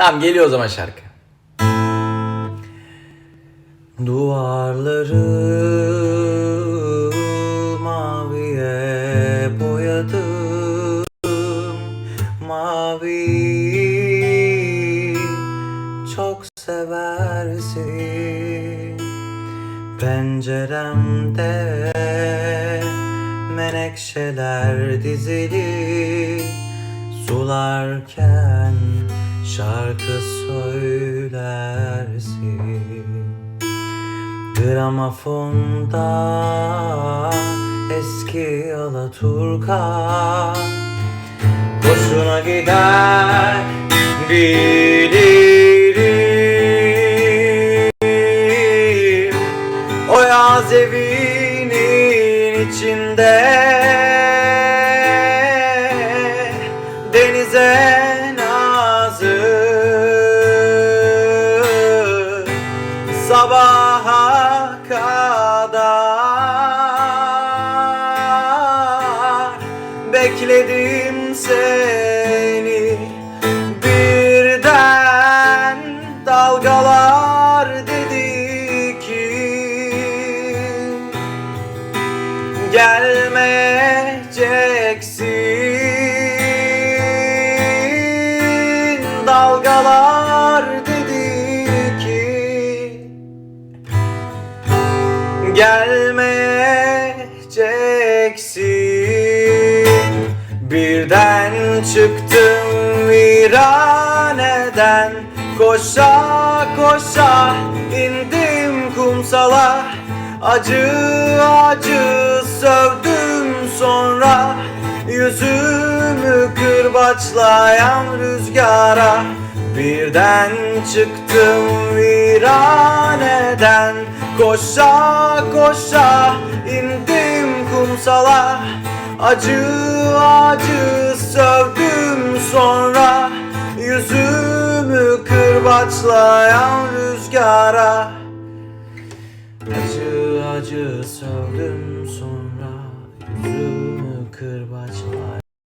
Tamam geliyor o zaman şarkı. Duvarları maviye boyadım. Mavi çok seversin. Penceremde menekşeler dizili. Sularken şarkı söylersin. Gramofonda eski Alaturka. Hoşuna gider bilirim. O yaz evinin içinde Denize Sabaha kadar Bekledim seni. Birden dalgalar dedi ki Gelmeyeceksin. Dalgalar dedi Gelmeyeceksin Birden çıktım viraneden. Koşa koşa indim kumsala. Acı acı sövdüm sonra. Yüzümü kırbaçlayan rüzgara. Birden çıktım viraneden Koşa koşa indim kumsala. Acı acı sövdüm sonra. Yüzümü kırbaçlayan rüzgara. Acı acı sövdüm sonra. Yüzümü kırbaçlayan